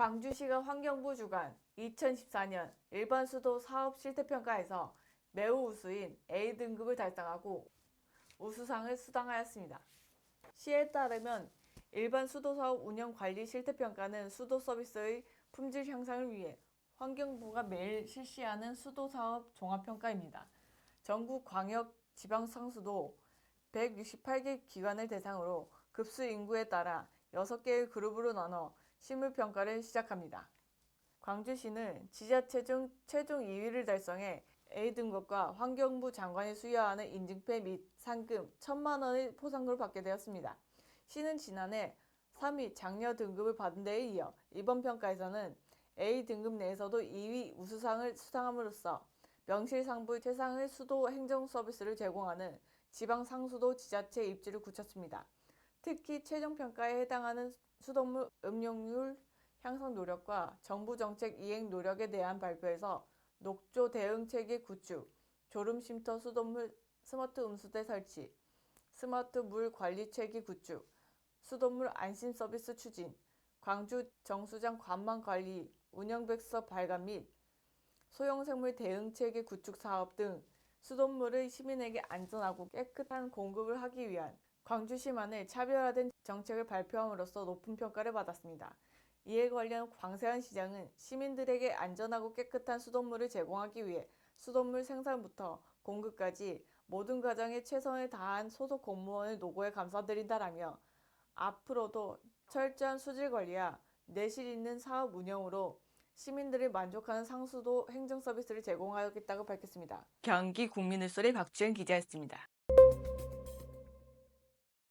광주시가 환경부 주관 2014년 일반 수도 사업 실태평가에서 매우 우수인 A등급을 달성하고 우수상을 수상하였습니다. 시에 따르면 일반 수도 사업 운영 관리 실태평가는 수도 서비스의 품질 향상을 위해 환경부가 매일 실시하는 수도 사업 종합평가입니다. 전국 광역 지방 상수도 168개 기관을 대상으로 급수 인구에 따라 6개의 그룹으로 나눠 실물 평가를 시작합니다. 광주시는 지자체 중 최종 2위를 달성해 A등급과 환경부 장관이 수여하는 인증패 및 상금 1천만 원의 포상금을 받게 되었습니다. 시는 지난해 3위 장려 등급을 받은 데에 이어 이번 평가에서는 A등급 내에서도 2위 우수상을 수상함으로써 명실상부의 최상의 수도 행정 서비스를 제공하는 지방 상수도 지자체 입지를 굳혔습니다. 특히 최종 평가에 해당하는 수돗물 음용률 향상 노력과 정부 정책 이행 노력에 대한 발표에서 녹조 대응 체계 구축, 졸음 쉼터 수돗물 스마트 음수대 설치, 스마트 물 관리 체계 구축, 수돗물 안심 서비스 추진, 광주 정수장 관망 관리 운영백서 발간 및 소형생물 대응 체계 구축 사업 등 수돗물을 시민에게 안전하고 깨끗한 공급을 하기 위한 광주시만의 차별화된 정책을 발표함으로써 높은 평가를 받았습니다. 이에 관련 광세한 시장은 시민들에게 안전하고 깨끗한 수돗물을 제공하기 위해 수돗물 생산부터 공급까지 모든 과정에 최선을 다한 소속 공무원의 노고에 감사드린다라며 앞으로도 철저한 수질 관리와 내실 있는 사업 운영으로 시민들을 만족하는 상수도 행정 서비스를 제공하겠다고 밝혔습니다. 경기 국민의 소리 박지은 기자였습니다.